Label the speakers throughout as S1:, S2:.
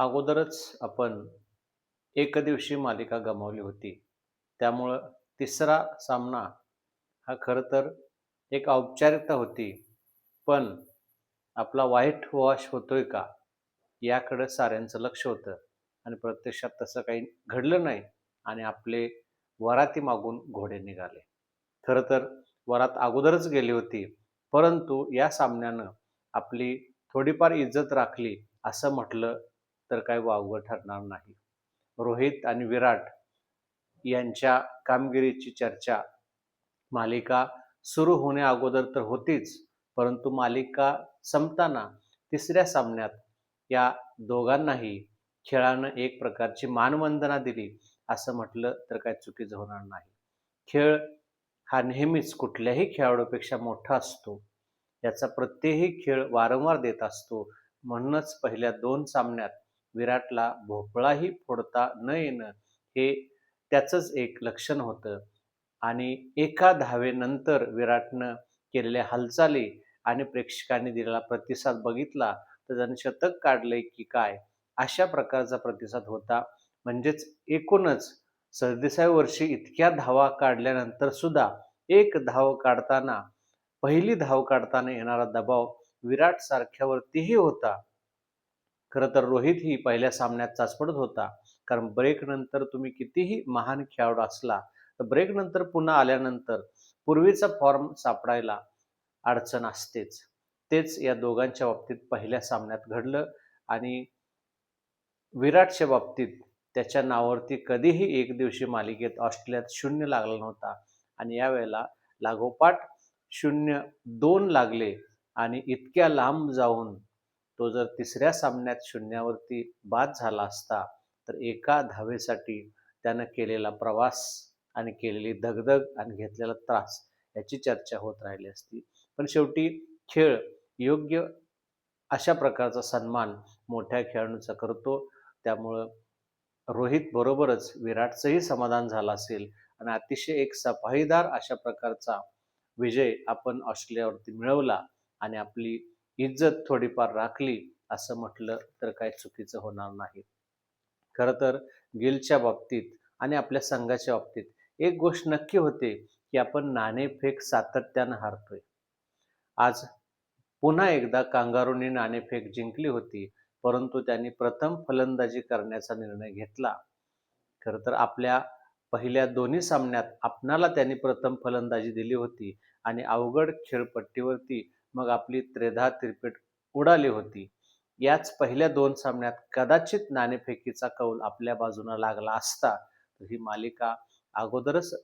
S1: अगोदरच आपण एकदिवशी मालिका गमावली होती. त्यामुळं तिसरा सामना हा खरं तर एक औपचारिकता होती. पण आपला वाईट वॉश होतोय का? याकडं साऱ्यांचं लक्ष होतं आणि प्रत्यक्षात तसं काही घडलं नाही आणि आपले वराती मागून घोडे निघाले. खरं तर वरात अगोदरच गेली होती. परंतु या सामन्यानं आपली थोडीफार इज्जत राखली असं म्हटलं तर काही वावगं ठरणार नाही. रोहित आणि विराट यांच्या कामगिरीची चर्चा मालिका सुरू होण्याअगोदर तर होतीच, परंतु मालिका संपताना तिसऱ्या सामन्यात या दोघांनाही खेळानं एक प्रकारची मानवंदना दिली असं म्हटलं तर काय चुकीचं होणार नाही. खेळ हा नेहमीच कुठल्याही खेळाडूपेक्षा मोठा असतो. याचा प्रत्येकही खेळ वारंवार देत असतो. म्हणूनच पहिल्या दोन सामन्यात विराटला भोपळाही फोडता न येणं हे त्याचंच एक लक्षण होतं आणि एका धावेनंतर विराटनं केलेल्या हालचाली आणि प्रेक्षकांनी दिलेला प्रतिसाद बघितला तर त्यानं शतक काढलंय की काय अशा प्रकारचा प्रतिसाद होता. म्हणजेच एकूणच सदतिसाव्या वर्षी इतक्या धावा काढल्यानंतर सुद्धा एक धाव काढताना पहिली धाव काढताना येणारा दबाव विराट सारख्यावरतीही होता. खरं तर रोहित ही पहिल्या सामन्यात चाचपडत होता. कारण ब्रेकनंतर तुम्ही कितीही महान खेळाडू असला तर ब्रेकनंतर पुन्हा आल्यानंतर पूर्वीचा फॉर्म सापडायला अडचण असतेच. तेच या दोघांच्या बाबतीत पहिल्या सामन्यात घडलं आणि विराटच्या बाबतीत त्याच्या नावावरती कधीही एक दिवशी मालिकेत ऑस्ट्रेलियात शून्य लागला नव्हता आणि यावेळेला लागोपाठ शून्य दोन लागले आणि इतक्या लांब जाऊन तो जर तिसऱ्या सामन्यात शून्यावरती बाद झाला असता तर एका धावेसाठी त्यानं केलेला प्रवास आणि केलेली दगदग आणि घेतलेला त्रास याची चर्चा होत राहिली असती. पण शेवटी खेळ योग्य अशा प्रकारचा सन्मान मोठ्या खेळाडूंचा करतो. त्यामुळं रोहित बरोबरच विराटचंही समाधान झालं असेल आणि अतिशय एक सफाईदार अशा प्रकारचा विजय आपण ऑस्ट्रेलियावरती मिळवला आणि आपली इज्जत थोडीफार राखली असं म्हटलं तर काही चुकीचं होणार नाही. खरं तर गिलच्या बाबतीत आणि आपल्या संघाच्या बाबतीत एक गोष्ट नक्की होते की आपण नाणेफेक सातत्यानं हारतोय. आज पुन्हा एकदा कांगारूंनी नाणेफेक जिंकली होती, परंतु त्यांनी प्रथम फलंदाजी करण्याचा निर्णय घेतला. खरं तर आपल्या पहिल्या दोन्ही सामन्यात आपणाला त्यांनी प्रथम फलंदाजी दिली होती आणि अवघड खेळपट्टीवरती मग आपली त्रेधा तिरपीट उडाली होती. याच पहिल्या दोन सामन्यात कदाचित नाणेफेकीचा कौल आपल्या बाजूनं लागला असता तर ही मालिका अगोदरच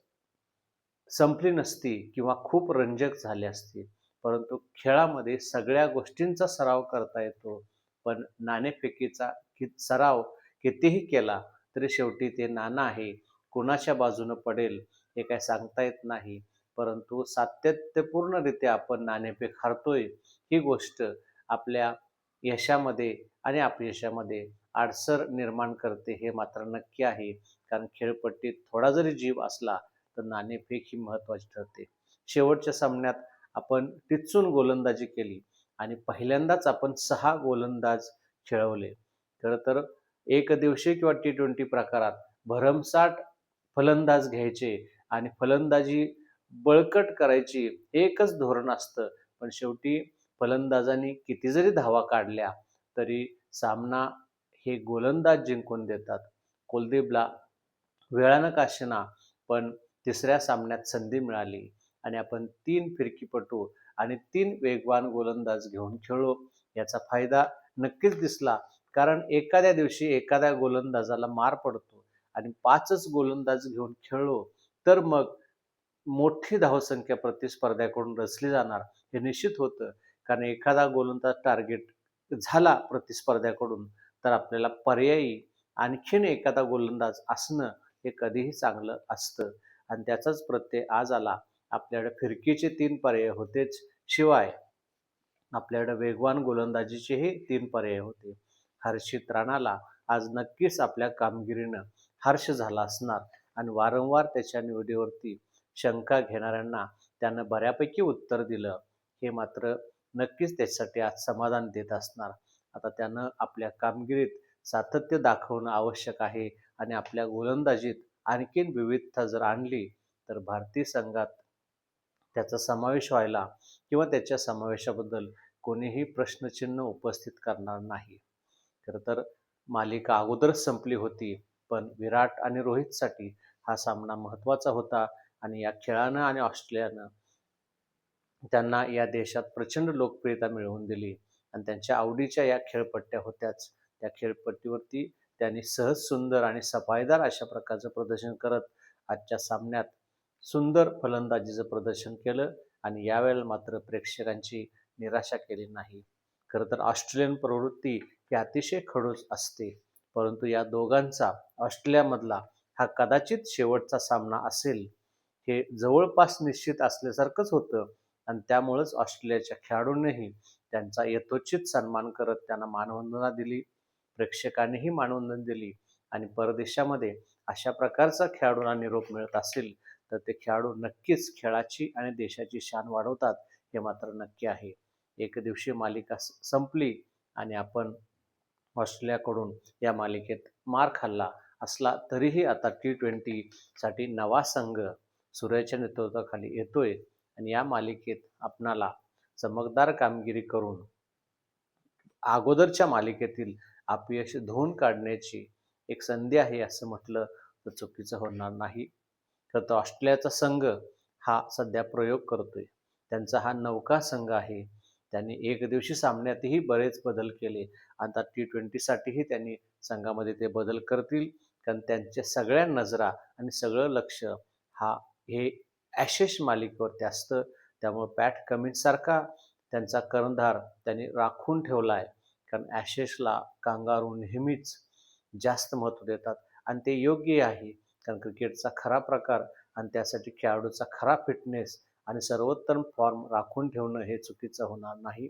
S1: संपली नसती किंवा खूप रंजक झाली असती. परंतु खेळामध्ये सगळ्या गोष्टींचा सराव करता येतो. पण नाणेफेकीचा कि सराव कितीही केला तरी शेवटी ते नाणं आहे. कुणाच्या बाजूनं पडेल हे काय सांगता येत नाही. परंतु सातत्यपूर्णरित्या आपण नाणेफेक हरतोय ही गोष्ट आपल्या यशामध्ये आणि अपयशामध्ये आडसर निर्माण करते हे मात्र नक्की आहे. कारण खेळपट्टीत थोडा जरी जीव असला तर नाणेफेक ही महत्त्वाची ठरते. शेवटच्या सामन्यात आपण टिचून गोलंदाजी केली आणि पहिल्यांदाच आपण सहा गोलंदाज खेळवले. खरं तर एकदिवसीय किंवा टी ट्वेंटी प्रकारात भरमसाठ फलंदाज घ्यायचे आणि फलंदाजी बळकट करायची एकच धोरण असतं. पण शेवटी फलंदाजांनी किती जरी धावा काढल्या तरी सामना हे गोलंदाज जिंकून देतात. कुलदीपला वेळानं असेना पण तिसऱ्या सामन्यात संधी मिळाली आणि आपण तीन फिरकीपटू आणि तीन वेगवान गोलंदाज घेऊन खेळलो. याचा फायदा नक्कीच दिसला. कारण एखाद्या दिवशी एखाद्या गोलंदाजाला मार पडतो आणि पाचच गोलंदाज घेऊन खेळलो तर मग मोठी धावसंख्या प्रतिस्पर्ध्याकडून रचली जाणार हे निश्चित होतं. कारण एखादा गोलंदाज टार्गेट झाला प्रतिस्पर्ध्याकडून तर आपल्याला पर्यायी आणखीन एखादा गोलंदाज असणं हे कधीही चांगलं असतं आणि त्याचाच प्रत्यय आज आला. आपल्याकडे फिरकीचे तीन पर्याय होतेच, शिवाय आपल्याकडे वेगवान गोलंदाजीचेही तीन पर्याय होते. हर्षित राणाला आज नक्कीच आपल्या कामगिरीनं हर्ष झाला असणार आणि वारंवार त्याच्या निवडीवरती शंका घेणाऱ्यांना त्यानं बऱ्यापैकी उत्तर दिलं. हे मात्र नक्कीच त्याच्यासाठी आज समाधान देत असणार. आता त्यानं आपल्या कामगिरीत सातत्य दाखवणं आवश्यक आहे आणि आपल्या गोलंदाजीत आणखीन विविधता जर आणली तर भारतीय संघात त्याचा समावेश व्हायला किंवा त्याच्या समावेशाबद्दल कोणीही प्रश्नचिन्ह उपस्थित करणार नाही. खरं तर मालिका अगोदरच संपली होती पण विराट आणि रोहितसाठी हा सामना महत्त्वाचा होता. आणि या खेळानं आणि ऑस्ट्रेलियानं त्यांना या देशात प्रचंड लोकप्रियता मिळवून दिली. आणि त्यांच्या आवडीच्या या खेळपट्ट्या होत्याच. त्या खेळपट्टीवरती त्यांनी सहज सुंदर आणि सफाईदार अशा प्रकारचं प्रदर्शन करत आजच्या सामन्यात सुंदर फलंदाजीचं प्रदर्शन केलं आणि यावेळेला मात्र प्रेक्षकांची निराशा केली नाही. खरं तर ऑस्ट्रेलियन प्रवृत्ती ही अतिशय खडूस असते. परंतु या दोघांचा ऑस्ट्रेलियामधला हा कदाचित शेवटचा सामना असेल हे जवळपास निश्चित असल्यासारखंच होतं. आणि त्यामुळंच ऑस्ट्रेलियाच्या खेळाडूंनीही त्यांचा यथोचित सन्मान करत त्यांना मानवंदना दिली. प्रेक्षकांनीही मानवंदना दिली. आणि परदेशामध्ये अशा प्रकारचा खेळाडूंना निरोप मिळत असेल तर ते खेळाडू नक्कीच खेळाची आणि देशाची शान वाढवतात हे मात्र नक्की आहे. एक दिवशी मालिका संपली आणि आपण ऑस्ट्रेलियाकडून या मालिकेत मार खाल्ला असला तरीही आता टी ट्वेंटीसाठी नवा संघ सूर्याच्या नेतृत्वाखाली येतोय आणि या मालिकेत आपणाला चमकदार कामगिरी करून अगोदरच्या मालिकेतील अपयश धुवून काढण्याची एक संधी आहे असं म्हटलं तर चुकीचं होणार नाही. तर तो ऑस्ट्रेलियाचा संघ हा सध्या प्रयोग करतोय. त्यांचा हा नौका संघ आहे. त्यांनी एक दिवशी सामन्यातही बरेच बदल केले. आता टी ट्वेंटीसाठीही त्यांनी संघामध्ये ते बदल करतील. कारण त्यांच्या सगळ्या नजरा आणि सगळं लक्ष हा हे ॲशेष मालिकेवरती असतं त्यामुळं पॅट कमिन्ससारखा त्यांचा कर्णधार त्यांनी राखून ठेवला आहे कारण ॲशेसला कांगारू नेहमीच जास्त महत्त्व देतात आणि ते योग्य आहे. कारण क्रिकेटचा खरा प्रकार आणि त्यासाठी खेळाडूचा खरा फिटनेस आणि सर्वोत्तम फॉर्म राखून ठेवणं हे चुकीचं होणार नाही.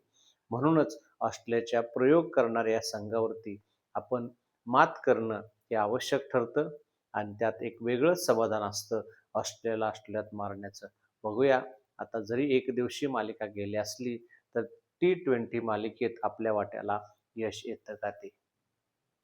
S1: म्हणूनच ऑस्ट्रेलियाच्या प्रयोग करणाऱ्या या संघावरती आपण मात करणं हे आवश्यक ठरतं आणि त्यात एक वेगळंच समाधान असतं. ऑस्ट्रेलियाला ऑस्ट्रेलियात मारण्याचं. बघूया. आता जरी एक दिवशी मालिका गेली असली तर टी ट्वेंटी मालिकेत आपल्या वाट्याला यश येतं का ते?